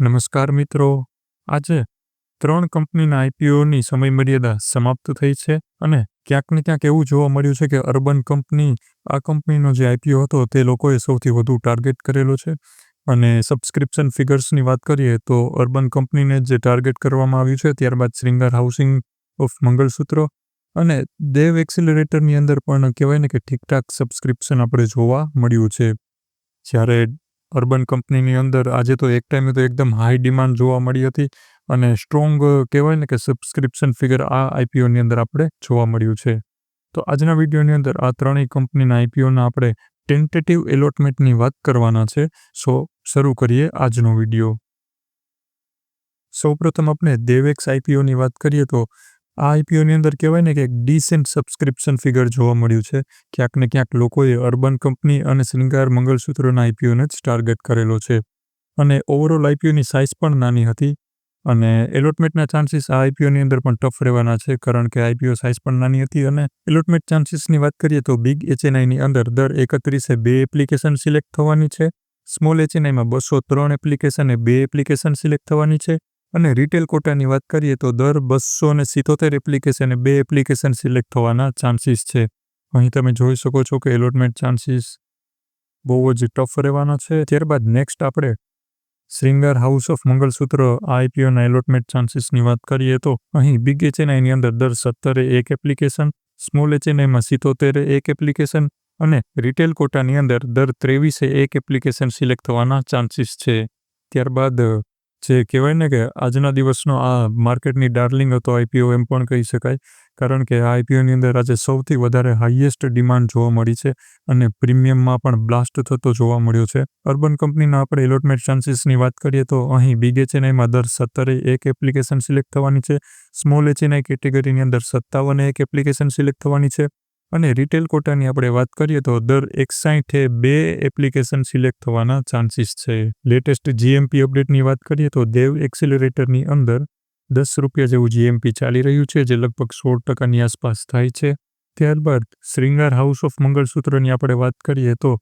નમસ્કાર મિત્રો. આજે ત્રણ કંપનીના આઈપીઓની સમયમર્યાદા સમાપ્ત થઈ છે અને ક્યાંક ને ક્યાંક એવું જોવા મળ્યું છે કે અર્બન કંપની, આ કંપનીનો જે આઈપીઓ હતો તે લોકોએ સૌથી વધુ ટાર્ગેટ કરેલો છે. અને સબસ્ક્રિપ્શન ફિગર્સની વાત કરીએ તો અર્બન કંપનીને જે ટાર્ગેટ કરવામાં આવ્યું છે ત્યારબાદ શ્રીંગાર હાઉસિંગ ઓફ મંગળસૂત્ર અને દેવ એક્સિલરેટરની અંદર પણ કહેવાય ને કે ઠીકઠાક સબસ્ક્રિપ્શન આપણે જોવા મળ્યું છે. જ્યારે અર્બન કંપનીની અંદર આજે તો એક ટાઈમે તો એકદમ હાઈ ડિમાન્ડ જોવા મળી હતી અને સ્ટ્રોંગ કહેવાય ને કે સબસ્ક્રિપ્શન ફિગર આ આઈપીઓની અંદર આપણે જોવા મળ્યું છે. તો આજના વિડીયોની અંદર આ ત્રણેય કંપનીના આઈપીઓના આપણે ટેન્ટેટિવ એલોટમેન્ટની વાત કરવાના છે. સો શરૂ કરીએ આજનો વીડિયો સૌપ્રથમ આપણે દેવેક્સ આઈપીઓની વાત કરીએ તો આ આઈપીઓની અંદર કહેવાય ને કે એક ડિસેન્ટ સબસ્ક્રિપ્શન ફિગર જોવા મળ્યું છે. ક્યાંક ને ક્યાંક લોકોએ અર્બન કંપની અને શ્રૃંગાર મંગળસૂત્રોના આઈપીઓને જ ટાર્ગેટ કરેલો છે. અને ઓવરઓલ આઈપીઓની સાઇઝ પણ નાની હતી અને એલોટમેન્ટના ચાન્સીસ આ આઈપીઓની અંદર પણ ટફ રહેવાના છે, કારણ કે આઈપીઓ સાઇઝ પણ નાની હતી અને એલોટમેન્ટ ચાન્સીસની વાત કરીએ તો બિગ એચએનઆઈની અંદર દર એકત્રીસે બે એપ્લિકેશન સિલેક્ટ થવાની છે. સ્મોલ એચએનઆઈમાં બસો ત્રણ એપ્લિકેશન બે એપ્લિકેશન સિલેક્ટ થવાની છે. અને રિટેલ કોટાની વાત કરીએ તો દર બસો ને સિત્તોતેર એપ્લિકેશને બે એપ્લિકેશન સિલેક્ટ થવાના ચાન્સીસ છે. અહીં તમે જોઈ શકો છો કે એલોટમેન્ટ ચાન્સીસ બહુ જ ટફ રહેવાના છે. ત્યારબાદ નેક્સ્ટ આપણે શ્રીંગાર હાઉસ ઓફ મંગળસૂત્ર આઈપીઓના એલોટમેન્ટ ચાન્સીસની વાત કરીએ તો અહીં બિગ એચએનઆઈની અંદર દર સત્તરે એક એપ્લિકેશન સ્મોલ એચએનઆઈમાં સિત્તોતેરે એક એપ્લિકેશન અને રિટેલ કોટાની અંદર દર ત્રેવીસે એક એપ્લિકેશન સિલેક્ટ થવાના ચાન્સીસ છે. ત્યારબાદ જે કહેવાય ને કે આજના દિવસનો આ માર્કેટની ડાર્લિંગ હતો આઈપીઓ એમ પણ કહી શકાય. કારણ કે આ આઈપીઓની અંદર આજે સૌથી વધારે હાઈએસ્ટ ડિમાન્ડ જોવા મળી છે અને પ્રીમિયમમાં પણ બ્લાસ્ટ થતો જોવા મળ્યો છે. અર્બન કંપનીના આપણે એલોટમેન્ટ ચાન્સીસની વાત કરીએ તો અહીં બિગ એચએનઆઈમાં દર સત્તરે એક એપ્લિકેશન સિલેક્ટ થવાની છે. સ્મોલ એચએનઆઈ કેટેગરીની અંદર સત્તાવને એક એપ્લિકેશન સિલેક્ટ થવાની છે. અને રિટેલ કોટાની આપણે વાત કરીએ તો દર એકસાઠે બે એપ્લિકેશન સિલેક્ટ થવાના ચાન્સીસ છે. લેટેસ્ટ જીએમપી અપડેટની વાત કરીએ તો દેવ એક્સિલરેટરની અંદર દસ રૂપિયા જેવું જીએમપી ચાલી રહ્યું છે, જે લગભગ સોળ ટકાની આસપાસ થાય છે. ત્યારબાદ શ્રીંગાર હાઉસ ઓફ મંગળસૂત્રની આપણે વાત કરીએ તો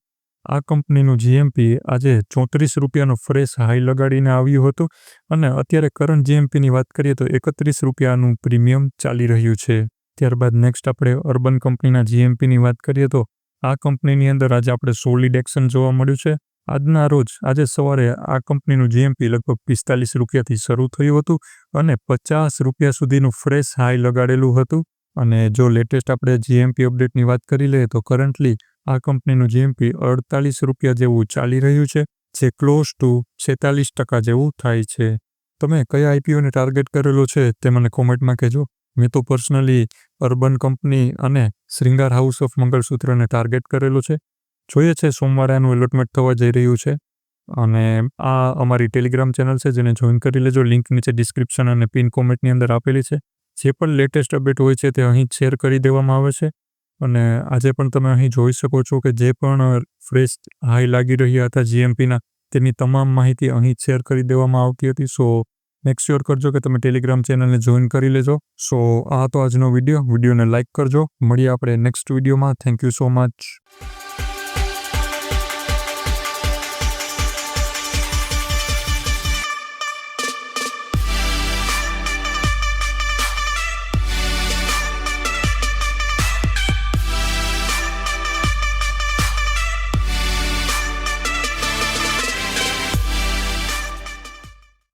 આ કંપનીનું જીએમપી આજે ચોત્રીસ રૂપિયાનો ફ્રેશ હાઈ લગાડીને આવ્યું હતું. અને અત્યારે કરંટ જીએમપીની વાત કરીએ તો એકત્રીસ રૂપિયાનું પ્રીમિયમ ચાલી રહ્યું છે. ત્યારબાદ નેક્સ્ટ આપણે અર્બન કંપનીના જીએમપીની વાત કરીએ તો આ કંપનીની અંદર આજે આપણે સોલિડ એક્શન જોવા મળ્યું છે. આજના રોજ, આજે સવારે આ કંપનીનું જીએમપી લગભગ પિસ્તાલીસ રૂપિયાથી શરૂ થયું હતું અને પચાસ રૂપિયા સુધીનું ફ્રેશ હાઈ લગાડેલું હતું. અને જો લેટેસ્ટ આપણે જીએમપી અપડેટની વાત કરી લઈએ તો કરન્ટલી આ કંપનીનું જીએમપી અડતાલીસ રૂપિયા જેવું ચાલી રહ્યું છે, જે ક્લોઝ ટુ છેતાલીસ ટકા જેવું થાય છે. તમે કયા આઈપીઓને ટાર્ગેટ કરેલો છે તે મને કોમેન્ટમાં કહેજો. મેં તો પર્સનલી અર્બન કંપની અને શ્રીંગાર હાઉસ ઓફ મંગળસૂત્રને ટાર્ગેટ કરેલું છે. જોઈએ છે સોમવારે આનું એલોટમેન્ટ થવા જઈ રહ્યું છે. અને આ અમારી ટેલિગ્રામ ચેનલ છે, જેને જોઈન કરી લેજો. લિંક નીચે ડિસ્ક્રિપ્શન અને પિન કોમેન્ટની અંદર આપેલી છે. જે પણ લેટેસ્ટ અપડેટ હોય છે તે અહીં શેર કરી દેવામાં આવે છે. અને આજે પણ તમે અહીં જોઈ શકો છો કે જે પણ ફ્રેશ હાઈ લાગી રહ્યા હતા જીએમપીના તેની તમામ માહિતી અહીં શેર કરી દેવામાં આવતી હતી. સો મેક શ્યોર કરજો કે તમે ટેલિગ્રામ ચેનલને જોઈન કરી લેજો. સો આ તો આજનો વીડિયો વિડીયોને લાઇક કરજો. મળીએ આપણે નેક્સ્ટ વિડીયોમાં થેન્ક યુ સો મચ